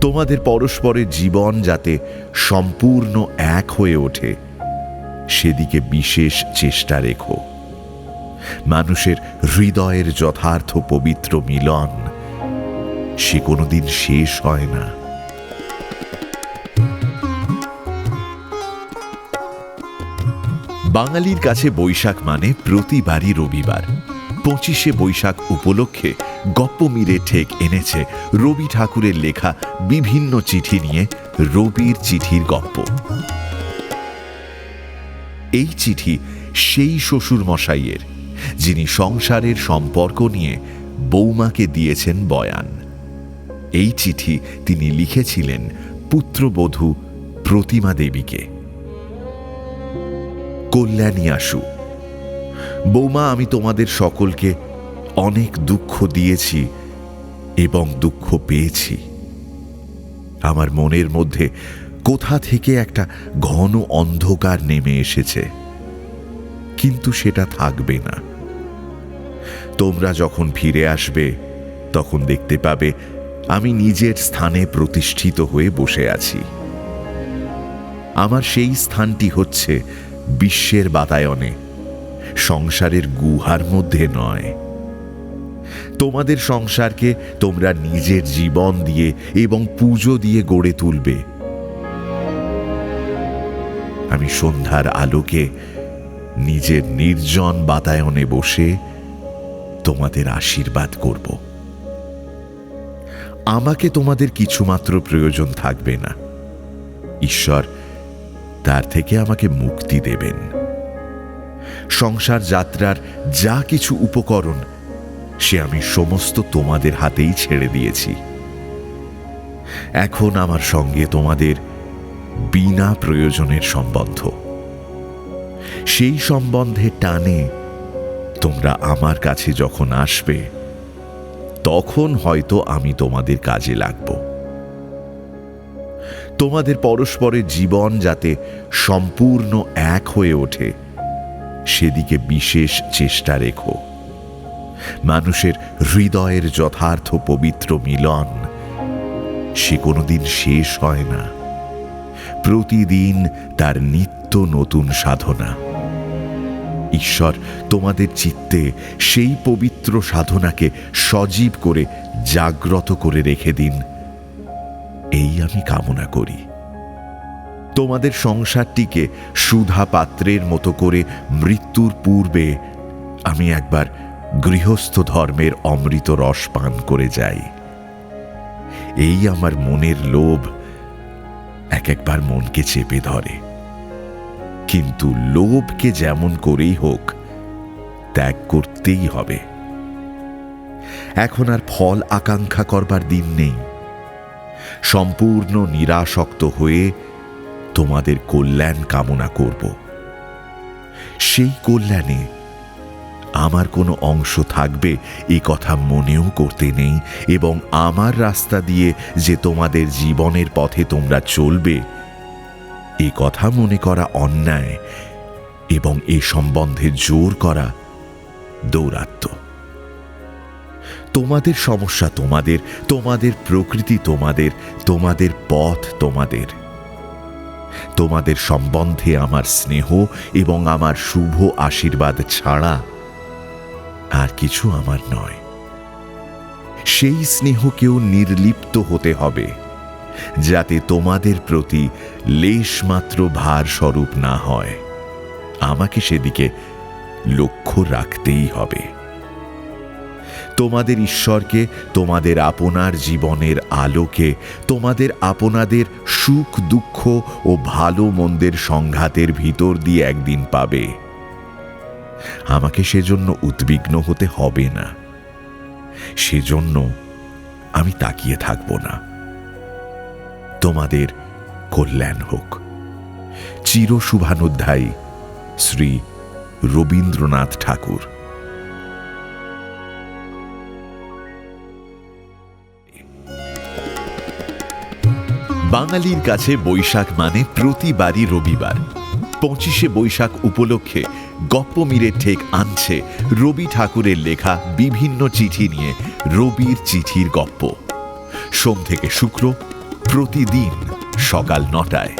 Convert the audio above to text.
তোমাদের পরস্পরের জীবন যাতে সম্পূর্ণ এক হয়ে ওঠে, সেদিকে বিশেষ চেষ্টা রেখো। মানুষের হৃদয়ের যথার্থ পবিত্র মিলন, সে কোনোদিন শেষ হয় না। বাঙালির কাছে বৈশাখ মানে প্রতিবারই রবিবার। পঁচিশে বৈশাখ উপলক্ষে গপ্পমিরে ঠেক এনেছে রবি ঠাকুরের লেখা বিভিন্ন চিঠি নিয়ে রবির চিঠির গপ্প। এই চিঠি সেই শ্বশুর মশাইয়ের যিনি সংসারের সম্পর্ক নিয়ে বৌমাকে দিয়েছেন বয়ান। এই চিঠি তিনি লিখেছিলেন পুত্রবধূ প্রতিমা দেবীকে। কল্যাণী আসু বৌমা, আমি তোমাদের সকলকে অনেক দুঃখ দিয়েছি এবং দুঃখ পেয়েছি। আমার মনের মধ্যে কোথা থেকে একটা ঘন অন্ধকার নেমে এসেছে, কিন্তু সেটা থাকবে না। তোমরা যখন ফিরে আসবে, তখন দেখতে পাবে আমি নিজের স্থানে প্রতিষ্ঠিত হয়ে বসে আছি। আমার সেই স্থানটি হচ্ছে বিশ্বের বাতায়নে। সংসারের গুহার মধ্যে নয়। তোমাদের সংসারকে তোমরা নিজের জীবন দিয়ে এবং পুজো দিয়ে গড়ে তুলবে। আমি সন্ধ্যার আলোকে নিজের নির্জন বাতায়নে বসে তোমাদের আশীর্বাদ করব। আমাকে তোমাদের কিছুমাত্র প্রয়োজন থাকবে না। ঈশ্বর তার থেকে আমাকে মুক্তি দেবেন। সংসার যাত্রার যা কিছু উপকরণ, সে আমি সমস্ত তোমাদের হাতেই ছেড়ে দিয়েছি। এখন আমার সঙ্গে তোমাদের বিনা প্রয়োজনের সম্বন্ধ। সেই সম্বন্ধে টানে তোমরা আমার কাছে যখন আসবে, তখন হয়তো আমি তোমাদের কাজে লাগব। তোমাদের পরস্পরের জীবন যাতে সম্পূর্ণ এক হয়ে ওঠে সেদিকে বিশেষ চেষ্টা রেখো। মানুষের হৃদয়ের যথার্থ পবিত্র মিলন সে কোনোদিন শেষ হয় না। প্রতিদিন তার নিত্য নতুন সাধনা। ঈশ্বর, তোমাদের চিত্তে সেই পবিত্র সাধনাকে সজীব করে জাগ্রত করে রেখে দিন। এই আমি কামনা করি। তোমাদের সংসারটিকে সুধা পাত্রের মতো করে মৃত্যুর পূর্বে আমি একবার গৃহস্থ ধর্মের অমৃত রস পান করে যাই। এই আমার মনের লোভ এক একবার মনকে চেপে ধরে। কিন্তু লোভকে যেমন করেই হোক, ত্যাগ করতেই হবে। এখন আর ফল আকাঙ্ক্ষা করবার দিন নেই। সম্পূর্ণ নিরাসক্ত হয়ে তোমাদের কল্যাণ কামনা করব। সেই কল্যাণে আমার কোনো অংশ থাকবে, এ কথা মনেও করতে নেই এবং আমার রাস্তা দিয়ে যে তোমাদের জীবনের পথে তোমরা চলবে, এ কথা মনে করা অন্যায় এবং এ সম্বন্ধে জোর করা দৌরাত্ম তোমাদের সমস্যা তোমাদের তোমাদের প্রকৃতি তোমাদের তোমাদের পথ তোমাদের। তোমাদের সম্বন্ধে আমার স্নেহ এবং আমার শুভ আশীর্বাদ ছাড়া আর কিছু আমার নয়। সেই স্নেহকেও নির্লিপ্ত হতে হবে, যাতে তোমাদের প্রতি লেশমাত্র ভার স্বরূপ না হয়। আমাকে সেদিকে লক্ষ্য রাখতেই হবে। তোমাদের ঈশ্বরকে, তোমাদের আপনার জীবনের আলোকে, তোমাদের আপনাদের সুখ, দুঃখ ও ভালো মন্দের সংঘাতের ভিতর দিয়ে একদিন পাবে। আমাকে সেজন্য উদ্বিগ্ন হতে হবে না। সেজন্য আমি তাকিয়ে থাকব না। তোমাদের কল্যাণ হোক। চির শুভানুধ্যায়ী শ্রী রবীন্দ্রনাথ ঠাকুর। বাঙালির কাছে বৈশাখ মানে প্রতিবারই রবিবার। পঁচিশে বৈশাখ উপলক্ষে গপ্প মিরে ঠেক আনছে রবি ঠাকুরের লেখা বিভিন্ন চিঠি নিয়ে রবির চিঠির গপ্প। সোম থেকে শুক্র, প্রতিদিন সকাল নটায়।